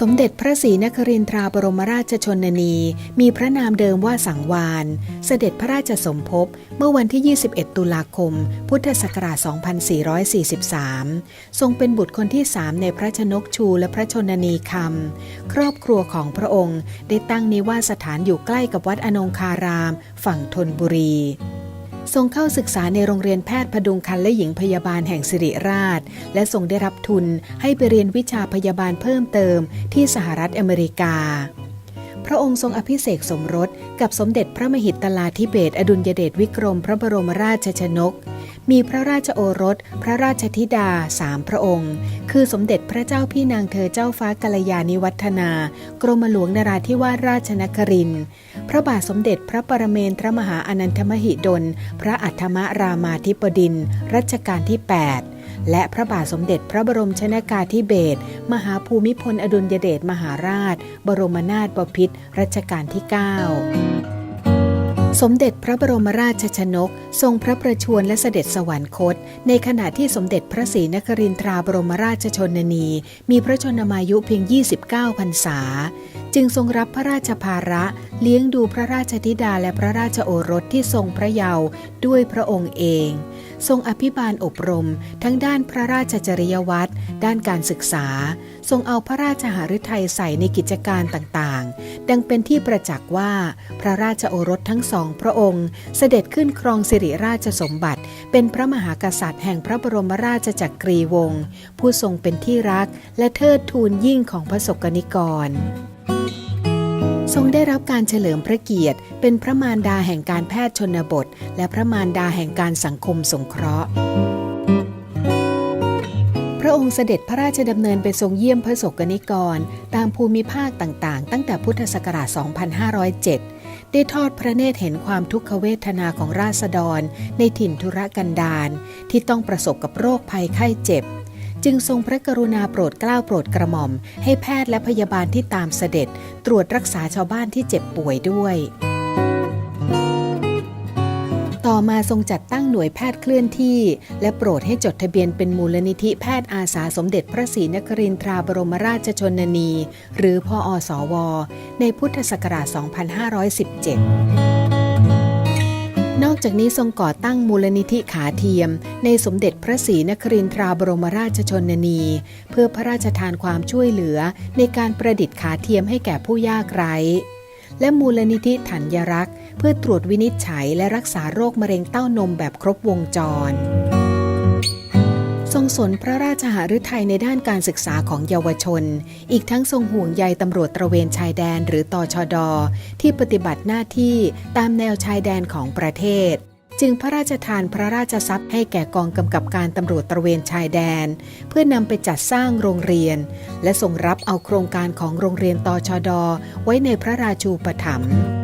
สมเด็จพระศรีนครินทราบรมราชชนนี มีพระนามเดิมว่าสังวาน เสด็จพระราชสมภพเมื่อวันที่ 21 ตุลาคม พุทธศักราช 2443 ทรงเป็นบุตรคนที่สามในพระชนกชูและพระชนนีคำ ครอบครัวของพระองค์ได้ตั้งนิวาสถานอยู่ใกล้กับวัดอนงคาราม ฝั่งธนบุรี ทรงเข้าศึกษาในโรงเรียนแพทย์พดุงคันและหญิงพยาบาลแห่งสิริราช และทรงได้รับทุนให้ไปเรียนวิชาพยาบาลเพิ่มเติมที่สหรัฐอเมริกา พระองค์ทรงอภิเษกสมรสกับสมเด็จพระมหิตลาธิเบศอดุลยเดชวิกรมพระบรมราชชนก มีพระราชโอรส พระราชธิดาสามพระองค์ คือสมเด็จพระเจ้าพี่นางเธอเจ้าฟ้ากัลยาณิวัฒนา กรมหลวงนราธิวาสราชนครินพระบาทสมเด็จพระปรเมนทรมหาอนันทมหิดล พระอัฏฐมรามาธิบดินร์รัชกาลที่ 8 และพระบาทสมเด็จพระบรมชนากาธิเบศรมหาภูมิพลอดุลยเดชมหาราช บรมนาถบพิตรรัชกาลที่ 9สมเด็จพระบรมราชชนก ทรงพระประชวรและเสด็จสวรรคต ในขณะที่สมเด็จพระศรีนครินทราบรมราชชนนี มีพระชนมายุเพียง 29 พรรษา จึงทรงรับพระราชภาระเลี้ยงดูพระราชธิดาและพระราชโอรสที่ทรงพระเยาว์ด้วยพระองค์เอง ทรงอภิบาลอบรม ทั้งด้านพระราชจริยวัตรด้านการศึกษา ทรงเอาพระราชหฤทัยใส่ในกิจการต่างๆ ดังเป็นที่ประจักษ์ว่า พระราชโอรสทั้งสองพระองค์ เสด็จขึ้นครองสิริราชสมบัติ เป็นพระมหากษัตริย์แห่งพระบรมราชจักรีวงศ์ผู้ทรงเป็นที่รักและเทิดทูนยิ่งของพระสกนิกร ทรงได้รับการเฉลิมพระเกียรติ เป็นพระมารดาแห่งการแพทย์ชนบท และพระมารดาแห่งการสังคมสงเคราะห์พระองค์เสด็จพระราชดำเนินไปทรงเยี่ยมพระสกนิกร ตามภูมิภาคต่างๆ ตั้งแต่พุทธศักราช 2507 ได้ทอดพระเนตรเห็นความทุกขเวทนาของราษฎร ในถิ่นธุรกันดารที่ต้องประสบกับโรคภัยไข้เจ็บ จึงทรงพระกรุณาโปรดเกล้าโปรดกระหม่อม ให้แพทย์และพยาบาลที่ตามเสด็จ ตรวจรักษาชาวบ้านที่เจ็บป่วยด้วย ต่อมาทรงจัดตั้งหน่วยแพทย์เคลื่อนที่ และโปรดให้จดทะเบียนเป็นมูลนิธิแพทย์อาสาสมเด็จพระศรีนครินทราบรมราชชนนี หรือพออสว ในพุทธศักราช 2517 นอกจากนี้ทรงก่อตั้งมูลนิธิขาเทียม ในสมเด็จพระศรีนครินทราบรมราชชนนี เพื่อพระราชทานความช่วยเหลือในการประดิษฐ์ขาเทียมให้แก่ผู้ยากไร้ และมูลนิธิถัญรักษ์ เพื่อตรวจวินิจฉัยและรักษาโรคมะเร็งเต้านมแบบครบวงจร สนพระราชหฤทัยในด้านการศึกษาของเยาวชน อีกทั้งทรงห่วงใยตำรวจตระเวนชายแดนหรือตอชด ที่ปฏิบัติหน้าที่ตามแนวชายแดนของประเทศ จึงพระราชทานพระราชทรัพย์ให้แก่กองกำกับการตำรวจตระเวนชายแดน เพื่อนำไปจัดสร้างโรงเรียน และทรงรับเอาโครงการของโรงเรียนตอชด ไว้ในพระราชูปถัมภ์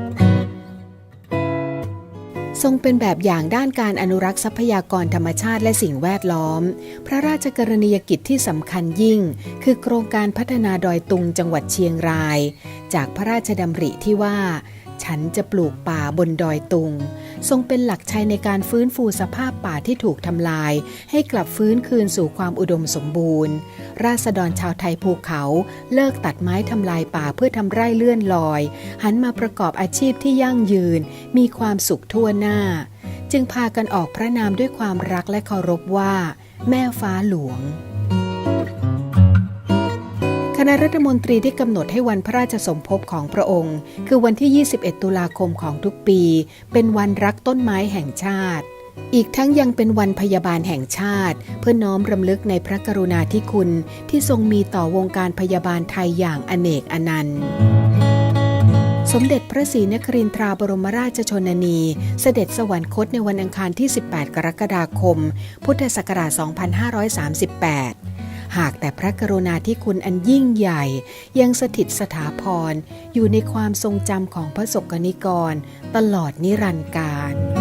ทรงเป็นแบบอย่างด้านการอนุรักษ์ทรัพยากรธรรมชาติและสิ่งแวดล้อม พระราชกรณียกิจที่สำคัญยิ่ง คือโครงการพัฒนาดอยตุงจังหวัดเชียงราย จากพระราชดำริที่ว่า ฉันจะปลูกป่าบนดอยตุง ทรงเป็นหลักชัยในการฟื้นฟูสภาพป่าที่ถูกทำลาย ให้กลับฟื้นคืนสู่ความอุดมสมบูรณ์ ราษฎรชาวไทยภูเขาเลิกตัดไม้ทำลายป่าเพื่อทำไร่เลื่อนลอย หันมาประกอบอาชีพที่ยั่งยืน มีความสุขทั่วหน้า จึงพากันออกพระนามด้วยความรักและเคารพว่า แม่ฟ้าหลวง คณะรัฐมนตรีได้กำหนดให้วันพระราชสมภพของพระองค์ คือวันที่ 21 ตุลาคมของทุกปี เป็นวันรักต้นไม้แห่งชาติ อีกทั้งยังเป็นวันพยาบาลแห่งชาติ เพื่อน้อมรำลึกในพระกรุณาธิคุณที่ทรงมีต่อวงการพยาบาลไทยอย่างอเนกอนันต์สมเด็จพระศรีนครินทราบรมราชชนนี เสด็จสวรรคตในวันอังคารที่ 18 กรกฎาคม พุทธศักราช 2538 หากแต่พระกรุณาที่คุณอันยิ่งใหญ่ ยังสถิตสถาพรอยู่ในความทรงจำของพระสกนิกร ตลอดนิรันดร์การ